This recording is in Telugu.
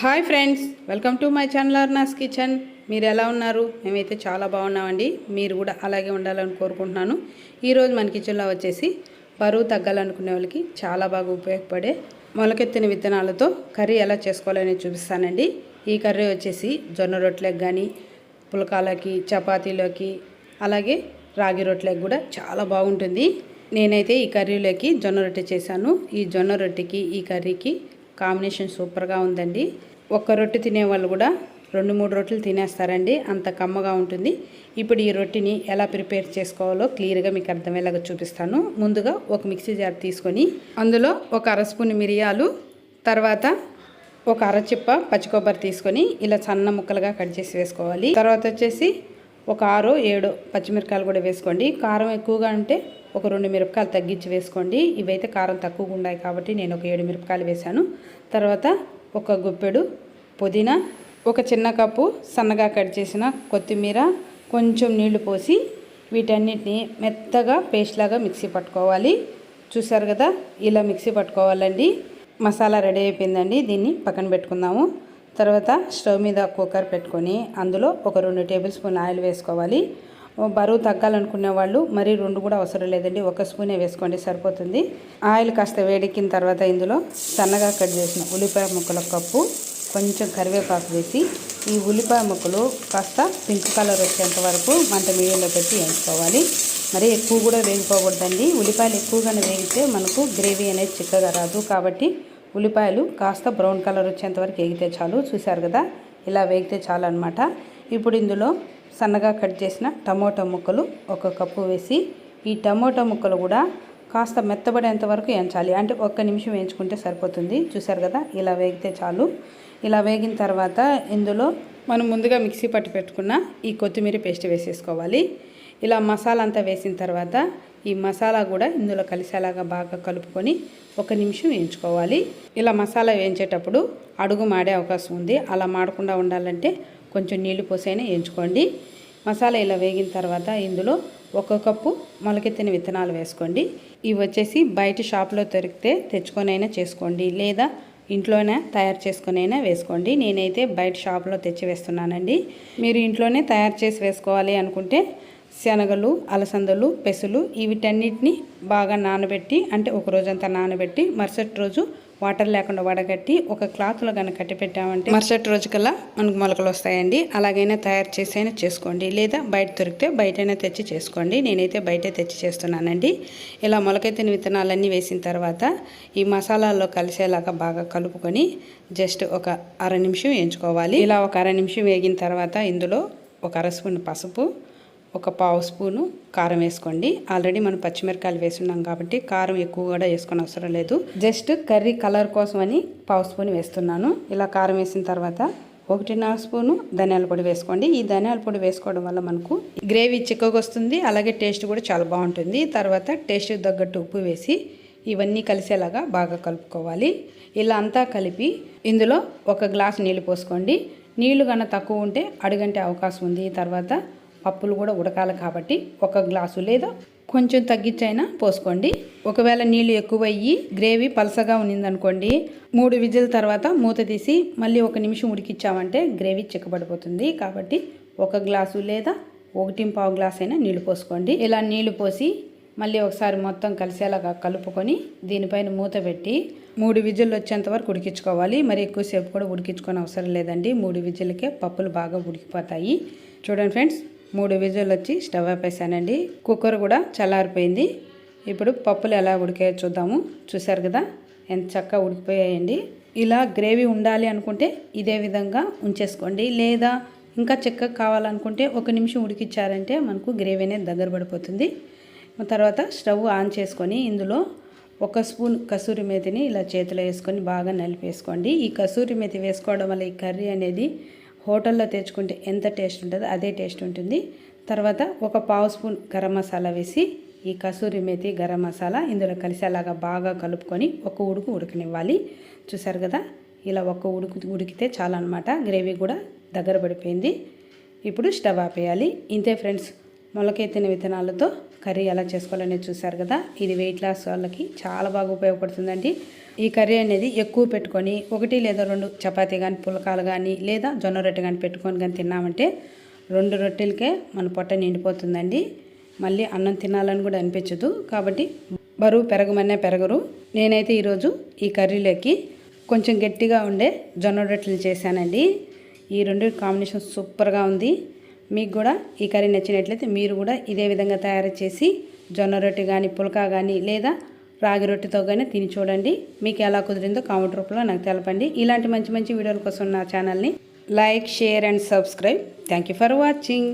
Hi friends welcome to my channel Arna's kitchen. మీరు ఎలా ఉన్నారు? మేమైతే చాలా బాగున్నామండి. మీరు కూడా అలాగే ఉండాలని కోరుకుంటున్నాను. ఈరోజు మన కిచెన్లో వచ్చేసి బరువు తగ్గాలనుకునే వాళ్ళకి చాలా బాగా ఉపయోగపడే మొలకెత్తిన విత్తనాలతో కర్రీ ఎలా చేసుకోవాలని చూపిస్తానండి. ఈ కర్రీ వచ్చేసి జొన్న రొట్టెలకు కానీ పులకాలకి చపాతీలోకి అలాగే రాగి రొట్టెలకు కూడా చాలా బాగుంటుంది. నేనైతే ఈ కర్రీలోకి జొన్న రొట్టె చేశాను. ఈ జొన్న రొట్టెకి ఈ కర్రీకి కాంబినేషన్ సూపర్గా ఉందండి. ఒక్క రొట్టె తినేవాళ్ళు కూడా రెండు మూడు రొట్టెలు తినేస్తారండి. అంత కమ్మగా ఉంటుంది. ఇప్పుడు ఈ రొట్టెని ఎలా ప్రిపేర్ చేసుకోవాలో క్లియర్గా మీకు అర్థమయ్యేలాగా చూపిస్తాను. ముందుగా ఒక మిక్సీ జార్ తీసుకొని అందులో ఒక అర స్పూన్ మిరియాలు తర్వాత ఒక అరచిప్ప పచ్చి కొబ్బరి తీసుకొని ఇలా సన్న ముక్కలుగా కట్ చేసి వేసుకోవాలి. తర్వాత వచ్చేసి ఒక ఆరు ఏడు పచ్చిమిరపకాయలు కూడా వేసుకోండి. కారం ఎక్కువగా ఉంటే ఒక రెండు మిరపకాయలు తగ్గించి వేసుకోండి. ఇవైతే కారం తక్కువగా ఉన్నాయి కాబట్టి నేను ఒక ఏడు మిరపకాయలు వేశాను. తర్వాత ఒక గుప్పెడు పుదీనా ఒక చిన్న కప్పు సన్నగా కట్ చేసిన కొత్తిమీర కొంచెం నీళ్ళు పోసి వీటన్నిటిని మెత్తగా పేస్ట్ లాగా మిక్సీ పట్టుకోవాలి. చూసారు కదా ఇలా మిక్సీ పట్టుకోవాలండి. మసాలా రెడీ అయిపోయిందండి దీన్ని పక్కన పెట్టుకుందాము. తర్వాత స్టవ్ మీద కుక్కర్ పెట్టుకొని అందులో ఒక రెండు టేబుల్ స్పూన్ ఆయిల్ వేసుకోవాలి. బరువు తగ్గాలనుకునే వాళ్ళు మరీ రెండు కూడా అవసరం లేదండి. ఒక స్పూనే వేసుకోండి సరిపోతుంది. ఆయిల్ కాస్త వేడెక్కిన తర్వాత ఇందులో సన్నగా కట్ చేసిన ఉల్లిపాయ ముక్కల కప్పు కొంచెం కరివేపాకు వేసి ఈ ఉల్లిపాయ ముక్కలు కాస్త పింక్ కలర్ వచ్చేంత వరకు మంట మీడియంలో పెట్టి వేయించుకోవాలి. మరి ఎక్కువ కూడా వేగిపోకూడదండి. ఉల్లిపాయలు ఎక్కువగానే వేగితే మనకు గ్రేవీ అనేది చిక్కగా రాదు. కాబట్టి ఉల్లిపాయలు కాస్త బ్రౌన్ కలర్ వచ్చేంత వరకు వేగితే చాలు. చూశారు కదా? ఇలా వేగితే చాలు అనమాట ఇప్పుడు ఇందులో సన్నగా కట్ చేసిన టమోటా ముక్కలు ఒక కప్పు వేసి ఈ టమోటా ముక్కలు కూడా కాస్త మెత్తబడేంత వరకు వేయించాలి అంటే ఒక్క నిమిషం వేయించుకుంటే సరిపోతుంది. చూసారు కదా? ఇలా వేగితే చాలు. ఇలా వేగిన తర్వాత ఇందులో మనం ముందుగా మిక్సీ పట్టి పెట్టుకున్న ఈ కొత్తిమీర పేస్ట్ వేసేసుకోవాలి. ఇలా మసాలా అంతా వేసిన తర్వాత ఈ మసాలా కూడా ఇందులో కలిసేలాగా బాగా కలుపుకొని ఒక నిమిషం వేయించుకోవాలి ఇలా మసాలా వేయించేటప్పుడు అడుగు మాడే అవకాశం ఉంది. అలా మాడకుండా ఉండాలంటే కొంచెం నీళ్ళు పోసైనా వేయించుకోండి. మసాలా ఇలా వేగిన తర్వాత ఇందులో ఒక కప్పు మొలకెత్తిన విత్తనాలు వేసుకోండి. ఇవి వచ్చేసి బయట షాప్లో దొరికితే తెచ్చుకొనైనా చేసుకోండి. లేదా ఇంట్లోనే తయారు చేసుకునైనా వేసుకోండి. నేనైతే బయట షాప్లో తెచ్చి వేస్తున్నానండి. మీరు ఇంట్లోనే తయారు చేసి వేసుకోవాలి అనుకుంటే శనగలు అలసందలు పెసులు వీటన్నిటిని బాగా నానబెట్టి అంటే ఒక రోజంతా నానబెట్టి మరుసటి రోజు వాటర్ లేకుండా వడగట్టి ఒక క్లాత్లో కనుక కట్టి పెట్టామంటే మరుసటి రోజు కల్లా మనకు మొలకలు వస్తాయండి. అలాగైనా తయారు చేసైనా చేసుకోండి. లేదా బయట దొరికితే బయటైనా తెచ్చి చేసుకోండి. నేనైతే బయటే తెచ్చి చేస్తున్నానండి. ఇలా మొలకెత్తిన విత్తనాలన్నీ వేసిన తర్వాత ఈ మసాలాల్లో కలిసేలాగా బాగా కలుపుకొని జస్ట్ ఒక అర నిమిషం వేయించుకోవాలి ఇలా ఒక అర నిమిషం వేగిన తర్వాత ఇందులో ఒక అర స్పూన్ పసుపు ఒక పావు స్పూను కారం వేసుకోండి. ఆల్రెడీ మనం పచ్చిమిరకాయలు వేసున్నాం కాబట్టి కారం ఎక్కువ కూడా వేసుకొని అవసరం లేదు. జస్ట్ కర్రీ కలర్ కోసం అని పావు స్పూన్ వేస్తున్నాను. ఇలా కారం వేసిన తర్వాత ఒకటిన్నర స్పూను ధనియాల పొడి వేసుకోండి. ఈ ధనియాల పొడి వేసుకోవడం వల్ల మనకు గ్రేవీ చిక్కగా వస్తుంది. అలాగే టేస్ట్ కూడా చాలా బాగుంటుంది. తర్వాత టేస్ట్ తగ్గట్టు ఉప్పు వేసి ఇవన్నీ కలిసేలాగా బాగా కలుపుకోవాలి. ఇలా అంతా కలిపి ఇందులో ఒక గ్లాస్ నీళ్ళు పోసుకోండి. నీళ్ళు కన్నా తక్కువ ఉంటే అడుగంటే అవకాశం ఉంది. తర్వాత పప్పులు కూడా ఉడకాలి కాబట్టి ఒక గ్లాసు లేదా కొంచెం తగ్గించైనా పోసుకోండి. ఒకవేళ నీళ్ళు ఎక్కువ అయ్యి గ్రేవీ పలసగా ఉన్నిందనుకోండి మూడు విజిల్ తర్వాత మూత తీసి మళ్ళీ ఒక నిమిషం ఉడికిచ్చామంటే గ్రేవీ చిక్కబడిపోతుంది. కాబట్టి ఒక గ్లాసు లేదా ఒకటి పావు గ్లాస్ అయినా నీళ్ళు పోసుకోండి. ఇలా నీళ్ళు పోసి మళ్ళీ ఒకసారి మొత్తం కలిసేలాగా కలుపుకొని దీనిపైన మూత పెట్టి మూడు విజిల్లు వచ్చేంత వరకు ఉడికించుకోవాలి. మరి ఎక్కువసేపు కూడా ఉడికించుకొని అవసరం లేదండి. మూడు విజిల్కే పప్పులు బాగా ఉడికిపోతాయి. చూడండి ఫ్రెండ్స్ మూడు విజులు వచ్చి స్టవ్ ఆపేసానండి. కుక్కర్ కూడా చల్లారిపోయింది. ఇప్పుడు పప్పులు ఎలా ఉడికాయో చూద్దాము. చూసారు కదా? ఎంత చక్కగా ఉడికిపోయాయండి. ఇలా గ్రేవీ ఉండాలి అనుకుంటే ఇదే విధంగా ఉంచేసుకోండి. లేదా ఇంకా చక్కగా కావాలనుకుంటే ఒక నిమిషం ఉడికిచ్చారంటే మనకు గ్రేవీ అనేది దగ్గర పడిపోతుంది. తర్వాత స్టవ్ ఆన్ చేసుకొని ఇందులో ఒక స్పూన్ కసూరి మేతిని ఇలా చేతిలో వేసుకొని బాగా నలిపేసుకోండి. ఈ కసూరి మేతి వేసుకోవడం వల్ల ఈ కర్రీ అనేది హోటల్లో తెచ్చుకుంటే ఎంత టేస్ట్ ఉంటుందో అదే టేస్ట్ ఉంటుంది. తర్వాత ఒక పావు స్పూన్ గరం మసాలా వేసి ఈ కసూరి మేతి గరం మసాలా ఇందులో కలిసేలాగా బాగా కలుపుకొని ఒక ఉడుకు ఉడకనివ్వాలి. చూసారు కదా? ఇలా ఒక ఉడుకు ఉడికితే చాలా అనమాట గ్రేవీ కూడా దగ్గర పడిపోయింది. ఇప్పుడు స్టవ్ ఆపేయాలి. ఇంతే ఫ్రెండ్స్ మొలకెత్తిన విత్తనాలతో కర్రీ ఎలా చేసుకోవాలనేది చూసారు కదా? ఇది వెయిట్ లాస్ వాళ్ళకి చాలా బాగా ఉపయోగపడుతుందండి. ఈ కర్రీ అనేది ఎక్కువ పెట్టుకొని ఒకటి లేదా రెండు చపాతీ కానీ పులకాలు కానీ లేదా జొన్న రొట్టె కానీ పెట్టుకొని కానీ తిన్నామంటే రెండు రొట్టెలకే మన పొట్ట నిండిపోతుందండి. మళ్ళీ అన్నం తినాలని కూడా అనిపించదు. కాబట్టి బరువు పెరగమనే పెరగరు. నేనైతే ఈరోజు ఈ కర్రీలోకి కొంచెం గట్టిగా ఉండే జొన్న రొట్టెలు చేశానండి. ఈ రెండు కాంబినేషన్ సూపర్గా ఉంది. మీకు కూడా ఈ కర్రీ నచ్చినట్లయితే మీరు కూడా ఇదే విధంగా తయారు చేసి జొన్న రొట్టె కానీ పుల్కా కానీ లేదా రాగి రొట్టెతో కానీ తిని చూడండి. మీకు ఎలా కుదిరిందో కామెంట్ రూపంలో నాకు తెలపండి. ఇలాంటి మంచి మంచి వీడియోల కోసం నా ఛానల్ని like share and subscribe. Thank you for watching.